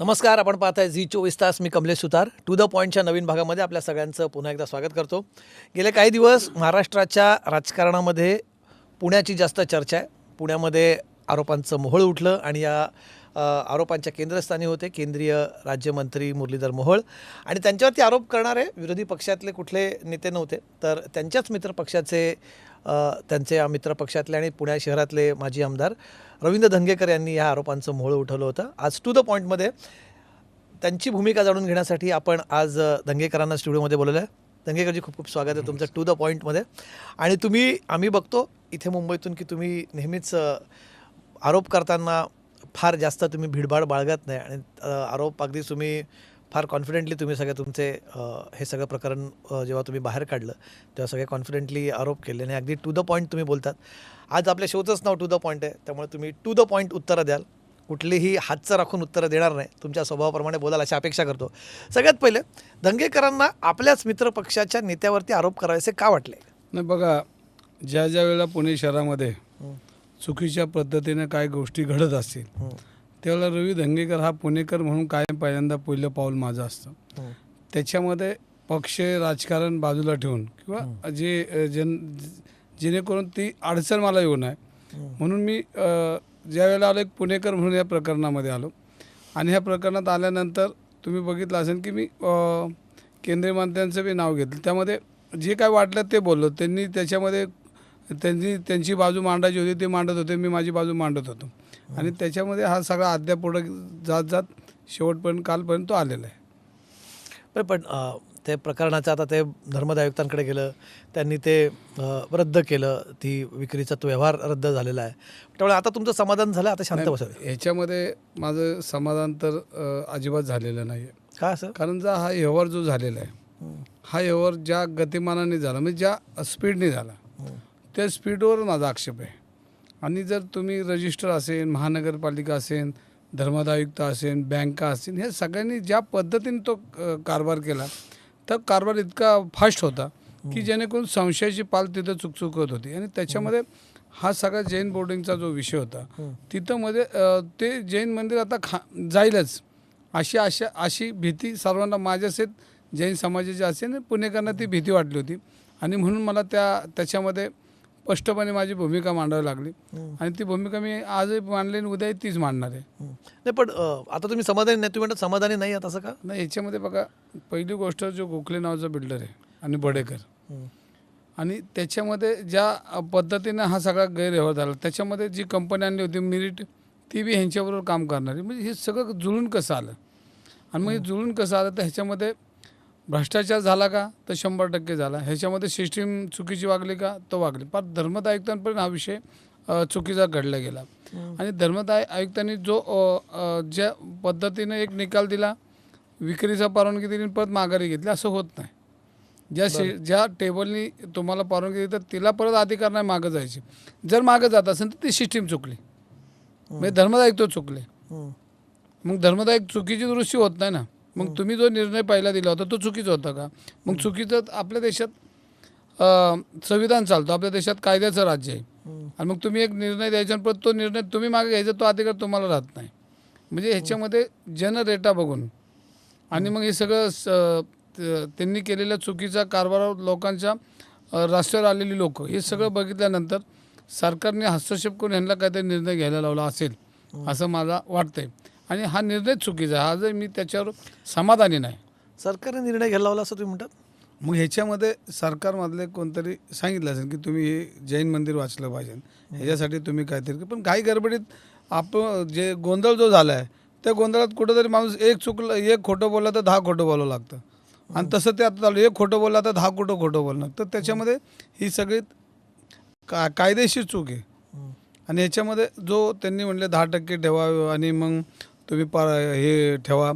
नमस्कार आपण पाहत आहे झी चोवीस तास. मी कमलेश सुतार. टू द पॉईंटच्या नवीन भागामध्ये आपल्या सगळ्यांचं पुन्हा एकदा स्वागत करतो. गेले काही दिवस महाराष्ट्राच्या राजकारणामध्ये पुण्याची जास्त चर्चा आहे. पुण्यामध्ये आरोपांचं मोहळ उठलं आणि या आरोपांच्या केंद्रस्थानी होते केंद्रीय राज्यमंत्री मुरलीधर मोहोळ. आणि त्यांच्यावरती आरोप करणारे विरोधी पक्षातले कुठले नेते नव्हते. तर त्यांच्याच मित्रपक्षाचे त्यांचे या मित्रपक्षातले आणि पुण्या शहरातले माजी आमदार रवींद्र धंगेकर यांनी या आरोपांचं मोहळ उठवलं होतं. आज टू द पॉईंटमध्ये त्यांची भूमिका जाणून घेण्यासाठी आपण आज दंगेकरांना स्टुडिओमध्ये बोलवलं आहे दंगेकरजी खूप खूप स्वागत आहे तुमचं टू द पॉईंटमध्ये आणि तुम्ही आम्ही बघतो इथे मुंबईतून की तुम्ही नेहमीच आरोप करताना फार जास्त तुम्ही भीडभाड बाळगत नाही. आणि आरोप अगदी तुम्ही फार कॉन्फिडेंटली तुम्ही सगळे तुमचे हे सगळं प्रकरण जेव्हा तुम्ही बाहेर काढलं तेव्हा सगळे कॉन्फिडेंटली आरोप केले आणि अगदी टू द पॉईंट तुम्ही बोलतात. आज आपल्या शोचंच नाव टू द पॉईंट आहे त्यामुळे तुम्ही टू द पॉईंट उत्तरं द्याल. कुठलीही हातचं राखून उत्तरं देणार नाही. तुमच्या स्वभावाप्रमाणे बोलाल अशी अपेक्षा करतो. सगळ्यात पहिले दंगेकरांना आपल्याच मित्रपक्षाच्या नेत्यावरती आरोप करायचे का वाटले? नाही बघा ज्या ज्या वेळेला पुणे शहरामध्ये चुकीच्या पद्धतीने काय गोष्टी घडत असतील त्यावेळेला रवी धंगेकर हा पुणेकर म्हणून कायम पहिल्यांदा पहिलं पाऊल माझं असतं. त्याच्यामध्ये पक्ष राजकारण बाजूला ठेवून किंवा जे जन जेणेकरून ती अडचण मला येऊ नये. म्हणून मी अ, ज्या वेळेला आलो एक पुणेकर म्हणून या प्रकरणामध्ये आलो. आणि ह्या प्रकरणात आल्यानंतर तुम्ही बघितलं असेल की मी केंद्रीय मंत्र्यांचं बी नाव घेतलं. त्यामध्ये जे काय वाटलं ते बोललो. त्यांनी त्याच्यामध्ये त्यांची त्यांची बाजू मांडायची होती ते मांडत होते. मी माझी बाजू मांडत होतो. आणि त्याच्यामध्ये हा सगळा अद्याप पुढं जात जात शेवटपर्यंत कालपर्यंत तो आलेला आहे. पण ते प्रकरणाचं आता ते धर्मद आयुक्तांकडे गेलं त्यांनी ते रद्द केलं ती विक्रीचा तो व्यवहार रद्द झालेला आहे. त्यामुळे आता तुमचं समाधान झालं आता शांत बसावे ह्याच्यामध्ये माझं समाधान तर अजिबात झालेलं नाही आहे. का असं? कारण जा हा व्यवहार जो झालेला आहे हा व्यवहार ज्या गतिमानाने झाला म्हणजे ज्या स्पीडने झाला त्या स्पीडवर माझा आक्षेप आहे. आणि जर तुम्ही रजिस्टर असेल महानगरपालिका असेल धर्मादायुक्त असेल बँका असतील हे सगळ्यांनी ज्या पद्धतीने तो कारभार केला तर कारभार इतका फास्ट होता की जेणेकरून संशयाची पाल तिथं चुकचुकत होती आणि त्याच्यामध्ये हा. सगळा जैन बोर्डिंगचा जो विषय होता तिथं मध्ये ते जैन मंदिर आता खा जाईलच. अशी अशा अशी भीती सर्वांना माझ्या असेल जैन समाजाची असेल पुणेकरांना ती भीती वाटली होती. आणि म्हणून मला त्या त्याच्यामध्ये स्पष्टपणे माझी भूमिका मांडावी लागली. आणि ती भूमिका मी आजही मांडली आणि उद्याही तीच मांडणार आहे. नाही पण आता तुम्ही समाधानी नाही तुम्ही म्हणता समाधानी नाही आहात असं का? नाही याच्यामध्ये बघा पहिली गोष्ट जो गोखले नावाचा बिल्डर आहे आणि बडेकर. आणि त्याच्यामध्ये ज्या पद्धतीनं हा सगळा गैरव्यवहार झाला त्याच्यामध्ये जी कंपनी आणली होती मिरिट ती बी ह्यांच्याबरोबर काम करणारी. म्हणजे हे सगळं जुळून कसं आलं? आणि मग हे जुळून कसं आलं तर ह्याच्यामध्ये भ्रष्टाचार झाला का तर शंभर टक्के झाला. ह्याच्यामध्ये सिस्टीम चुकीची वागली का तो वागली. पण धर्मद आयुक्तांपर्यंत हा विषय चुकीचा घडला गेला. आणि धर्मद आय- आयुक्तांनी जो ज्या पद्धतीने एक निकाल दिला विक्रीचा परवानगी दिली परत माघारी घेतली असं होत नाही. ज्या शे ज्या टेबलनी तुम्हाला परवानगी दिली तर तिला परत अधिकार नाही मागं जायची. जर मागं जात असेल तर ती सिस्टीम चुकली. म्हणजे धर्मदायिक तो चुकले मग धर्मदायक चुकीची दुरुस्ती होत नाही ना. मग तुम्ही जो निर्णय पहिला दिला होता तो चुकीचा होता का? मग चुकीचं आपल्या देशात संविधान चालतो आपल्या देशात कायद्याचं राज्य आहे. आणि मग तुम्ही एक निर्णय द्यायचा परत तो निर्णय तुम्ही मागे घ्यायचा तो अधिकार तुम्हाला राहत नाही. म्हणजे ह्याच्यामध्ये जनरेटा बघून. आणि मग हे सगळं त्यांनी केलेल्या चुकीचा कारभारावर लोकांच्या रस्त्यावर आलेली लोक हे सगळं बघितल्यानंतर सरकारने हस्तक्षेप करून यांना काहीतरी निर्णय घ्यायला लावला असेल असं मला वाटतंय. आणि हा निर्णय चुकीचा आहे. आजही मी त्याच्यावर समाधानी नाही. सरकारने निर्णय घ्यायला लावला असं तुम्ही म्हणतात? मग ह्याच्यामध्ये सरकारमधले कोणतरी सांगितलं असेल की तुम्ही हे जैन मंदिर वाचलं पाहिजे. ह्याच्यासाठी तुम्ही काहीतरी पण काही गडबडीत आपण जे गोंधळ जो झाला आहे त्या गोंधळात कुठंतरी माणूस एक चुकलं एक खोटं बोललं तर दहा खोटं बोलावं लागतं. आणि तसं ते आता चालू एक खोटं बोललं तर दहा खोटं खोटं बोलणं तर त्याच्यामध्ये ही सगळी का कायदेशीर चूक आहे. आणि ह्याच्यामध्ये जो त्यांनी म्हणले दहा टक्के ठेवा आणि मग तुम्ही पा हे ठेवा.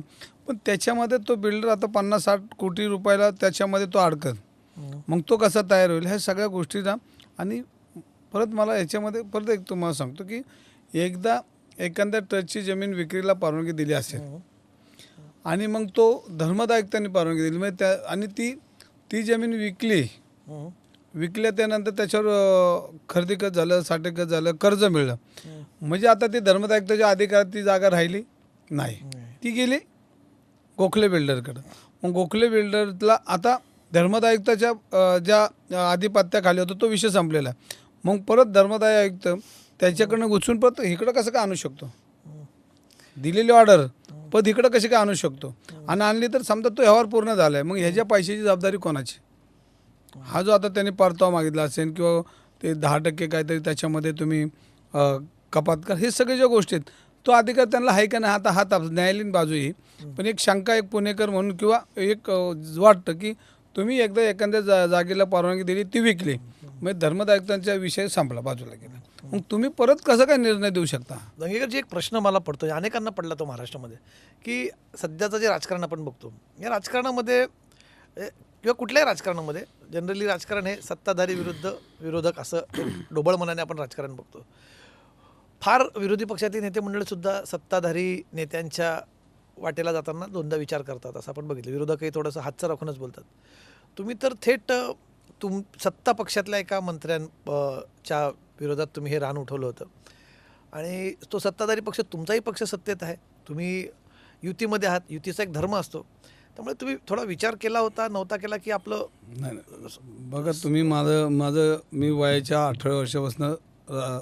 पण त्याच्यामध्ये तो बिल्डर आता पन्नास साठ कोटी रुपयाला त्याच्यामध्ये तो अडकत मग तो कसा तयार होईल? ह्या सगळ्या गोष्टीचा आणि परत मला ह्याच्यामध्ये परत एक तुम्हाला सांगतो की एकदा एखाद्या ट्रस्टची जमीन विक्रीला परवानगी दिली असेल आणि मग तो धर्मदायुक्तांनी परवानगी दिली म्हणजे त्या आणि ती ती जमीन विकली विकल्या त्यानंतर त्याच्यावर खरेदी खत झालं साठे खत झालं कर्ज मिळलं. म्हणजे आता ती धर्मदायुक्ताच्या अधिकारात ती जागा राहिली. नाही. ती गेली गोखले बिल्डरकडं. मग गोखले बिल्डरला आता धर्मदाय आयुक्ताच्या ज्या आधिपत्याखाली होतं तो विषय संपलेला आहे. मग परत धर्मदाय आयुक्त त्याच्याकडनं घुसून परत इकडं कसं काय आणू शकतो? दिलेली ऑर्डर परत इकडं कशी काय आणू शकतो? आणि आणली तर समजा तो व्यवहार पूर्ण झाला आहे मग ह्याच्या पैशाची जबाबदारी कोणाची? हा जो आता त्यांनी परतावा मागितला असेल किंवा ते दहा टक्के काहीतरी त्याच्यामध्ये तुम्ही कपात कर हे सगळे ज्या गोष्टी आहेत तो अधिकार त्यांना आहे का नाही आता हा ताप न्यायालयीन बाजू ही. पण एक शंका एक पुणेकर म्हणून किंवा एक वाटतं की तुम्ही एकदा एखाद्या जा जागेला परवानगी दिली ती विकली. म्हणजे मग धर्मदायुक्तांचा विषय संपला बाजूला गेला. मग तुम्ही परत कसं काय निर्णय देऊ शकता? दंगेकरजी एक प्रश्न मला पडतो अनेकांना पडला तो महाराष्ट्रामध्ये की सध्याचं जे राजकारण आपण बघतो या राजकारणामध्ये किंवा कुठल्याही राजकारणामध्ये जनरली राजकारण हे सत्ताधारी विरुद्ध विरोधक असं ढोबळ मनाने आपण राजकारण बघतो. फार विरोधी पक्षातील नेते मंडळीसुद्धा सत्ताधारी नेत्यांच्या वाटेला जाताना दोनदा विचार करतात. असं आपण बघितलं. विरोधकही थोडंसं हातचं राखूनच बोलतात. तुम्ही तर थेट तुम सत्ता पक्षातल्या एका मंत्र्यांच्या विरोधात तुम्ही हे रान उठवलं होतं. आणि तो सत्ताधारी पक्ष तुमचाही पक्ष सत्तेत आहे. तुम्ही युतीमध्ये आहात. युतीचा एक धर्म असतो. त्यामुळे तुम्ही थोडा विचार केला होता नव्हता केला की आपलं नाही. बघा तुम्ही माझं माझं मी वयाच्या अठरा वर्षापासून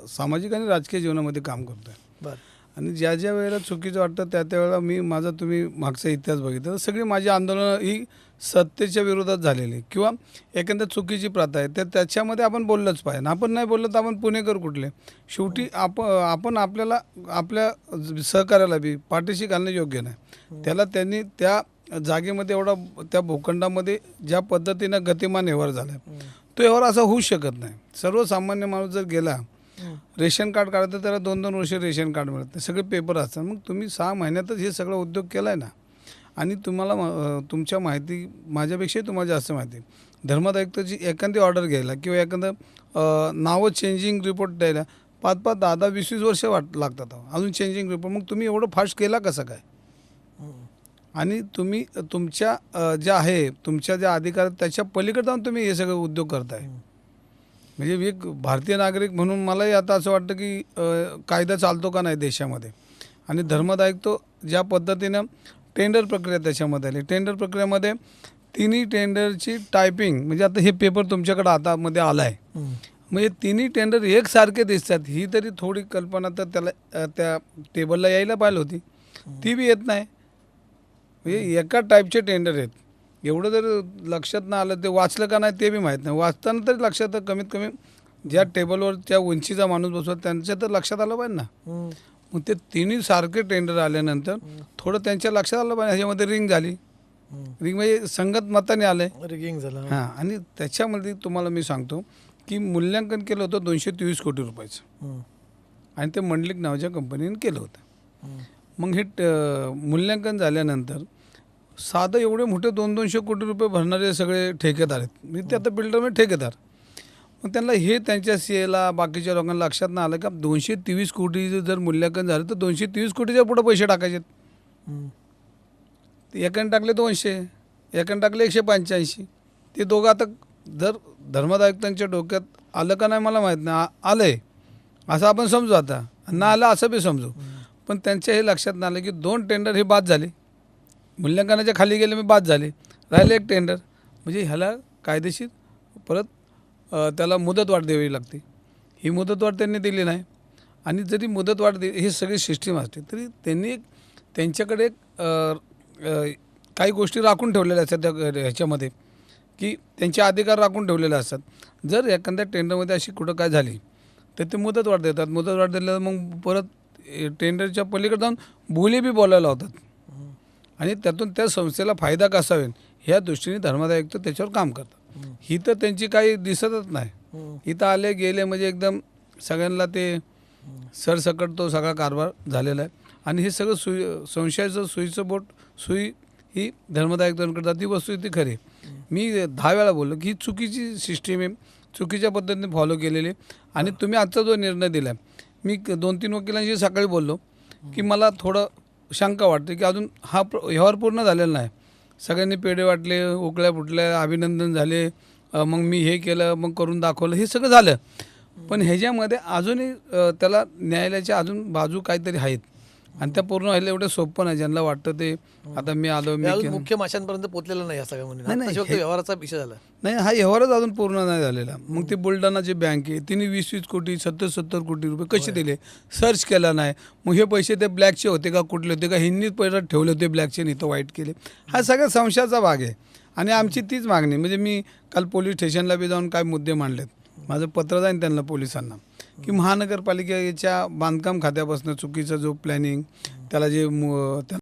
सामाजिक आणि राजकीय जीवनामध्ये काम करतो आहे बरं. आणि ज्या ज्या वेळेला चुकीचं वाटतं त्या त्यावेळेला मी माझा तुम्ही मागचा इतिहास बघितला. तर सगळी माझी आंदोलनं ही सत्तेच्या विरोधात झालेली किंवा एखाद्या चुकीची प्रथा आहे तर त्याच्यामध्ये आपण बोललंच पाहिजे. आपण नाही बोललं तर आपण पुणेकर कुठले? शेवटी आप आपण आपल्याला आपल्या सहकार्याला बी पाठीशी घालणं योग्य नाही. त्याला त्यांनी त्या जागेमध्ये एवढा त्या भूखंडामध्ये ज्या पद्धतीनं गतिमान व्यवहार झाला तो व्यवहार असा होऊच शकत नाही. सर्वसामान्य माणूस जर गेला रेशन कार्ड काढतं त्याला दोन दोन वर्ष रेशन कार्ड मिळत नाही. सगळे पेपर असतात. मग तुम्ही सहा महिन्यातच हे सगळं उद्योग केला आहे ना आणि तुम्हाला म- तुमच्या माहिती माझ्यापेक्षाही तुम्हाला जास्त माहिती आहे. धर्मादायुक्ताची एखादी ऑर्डर घ्यायला किंवा एखादं नावं चेंजिंग रिपोर्ट द्यायला पाच पाच दहा दहा वीस वीस वर्ष वाट लागतात अजून चेंजिंग रिपोर्ट मग तुम्ही एवढं फास्ट केला कसं काय? आणि तुम्ही तुमच्या ज्या आहे तुमच्या ज्या अधिकार आहेत, त्याच्या पलीकडे जाऊन तुम्ही हे सगळे उद्योग करताय. म्हणजे मी एक भारतीय नागरिक म्हणून मलाही आता असं वाटतं की कायदा चालतो का नाही देशामध्ये? आणि धर्मदायक तो ज्या पद्धतीनं टेंडर प्रक्रिया त्याच्यामध्ये आली. टेंडर प्रक्रियेमध्ये तिन्ही टेंडरची टायपिंग म्हणजे आता हे पेपर तुमच्याकडे हातामध्ये आला आहे म्हणजे तिन्ही टेंडर एकसारखे दिसतात. ही तरी थोडी कल्पना तर त्याला त्या टेबलला यायला पाहिजे होती. ती बी येत नाही. म्हणजे एका टाईपचे टेंडर आहेत. एवढं जर लक्षात नाही आलं ते वाचलं का नाही ते बी माहीत नाही. वाचताना तरी लक्षात कमीत कमी ज्या टेबलवर त्या उंचीचा माणूस बसवा त्यांच्या तर लक्षात आलं पाहिजे ना. मग ते तिन्ही सारखे टेंडर आल्यानंतर थोडं त्यांच्या लक्षात आलं पाहिजे ह्याच्यामध्ये रिंग झाली. रिंग म्हणजे संगत मताने आलं रिगिंग झालं. हां आणि त्याच्यामध्ये तुम्हाला मी सांगतो की मूल्यांकन केलं होतं दोनशे तेवीस कोटी रुपयाचं. आणि ते मंडलिक नावाच्या कंपनीने केलं होतं. मग हे मूल्यांकन झाल्यानंतर साधं एवढे मोठे दोन दोनशे कोटी रुपये भरणारे सगळे ठेकेदार आहेत. मी ते आता बिल्डर म्हणजे ठेकेदार. मग त्यांना हे त्यांच्या सी एला बाकीच्या लोकांना लक्षात नाही आलं का दोनशे तेवीस कोटी जर मूल्यांकन झालं तर दोनशे तेवीस कोटीच्या पुढे पैसे टाकायचे. एकाने टाकले दोनशे एकाने टाकले एकशे पंच्याऐंशी. ते दोघं आता जर धर्मदायुक्तांच्या डोक्यात आलं का नाही मला माहीत नाही. आ- आलंय. असं आपण समजू आता. ना आलं असं बी समजू. पण त्यांच्या हे लक्षात नाही आलं की दोन टेंडर हे बाद झाले. मूल्यांकनाच्या खाली गेले मी बाद झाले. राहिले एक टेंडर म्हणजे ह्याला कायदेशीर परत त्याला मुदतवाढ द्यावी लागते. ही मुदतवाढ त्यांनी दिली नाही. आणि जरी मुदतवाढ दे ही सगळी सिस्टीम असते तरी त्यांनी त्यांच्याकडे एक काही गोष्टी राखून ठेवलेल्या असतात त्या ह्याच्यामध्ये की त्यांचे अधिकार राखून ठेवलेले असतात. जर एखाद्या टेंडरमध्ये अशी कुठं काय झाली तर ते मुदतवाढ देतात. मुदतवाढ दिल्यावर मग परत टेंडरच्या पलीकडे जाऊन बोली बी बोलायला होतात आणि त्यातून त्या संस्थेला फायदा कसा होईल? ह्या दृष्टीने धर्मादायुक्त त्याच्यावर काम करतात. ही तर त्यांची काही दिसतच नाही. इथं आले गेले म्हणजे एकदम सगळ्यांना ते सरसकट तो सगळा कारभार झालेला आहे. आणि हे सगळं सुई संशयाचं सुईचं बोट सुई ही धर्मदायुक्तांकडे जाते वस्तू ती खरी. मी दहा वेळा बोललो की ही चुकीची सिस्टीम आहे. चुकीच्या पद्धतीने फॉलो केलेली आहे. आणि तुम्ही आजचा जो निर्णय दिला मी दोन तीन वकिलांशी सकाळी बोललो की मला थोडं शंका वाटते की अजून हा प्र व्यवहार पूर्ण झालेला नाही. सगळ्यांनी पेढे वाटले उकळ्या फुटल्या अभिनंदन झाले मग मी हे केलं मग करून दाखवलं हे सगळं झालं. पण ह्याच्यामध्ये अजूनही त्याला न्यायालयाच्या अजून बाजू काहीतरी आहेत. आणि त्या पूर्ण व्हायला एवढं सोपं नाही. ज्यांना वाटतं ते आता मी आलो मी अजून. मुख्य माशांपर्यंत पोहोचलेलं नाही या सगळ्या नाही, म्हणजे नाही, हे- व्यवहाराचा विषय झाला. नाही हा व्यवहारच अजून पूर्ण नाही झालेला. मग ते बुलढाणाची बँक आहे तिने वीस वीस कोटी सत्तर सत्तर कोटी रुपये कसे दिले? सर्च केला नाही. मग हे पैसे ते ब्लॅकचे होते का कुठले होते का? हिंनी परत ठेवले होते ब्लॅकचे नाही तर वाईट केले. हा सगळ्या संशयाचा भाग आहे. आणि आमची तीच मागणी म्हणजे मी काल पोलीस स्टेशनला बी जाऊन काय मुद्दे मांडलेत. माझं पत्र जाईन त्यांना पोलिसांना. की महानगरपालिकेच्या बांधकाम खात्यापासून चुकीचा जो प्लॅनिंग त्याला जे मु- त्या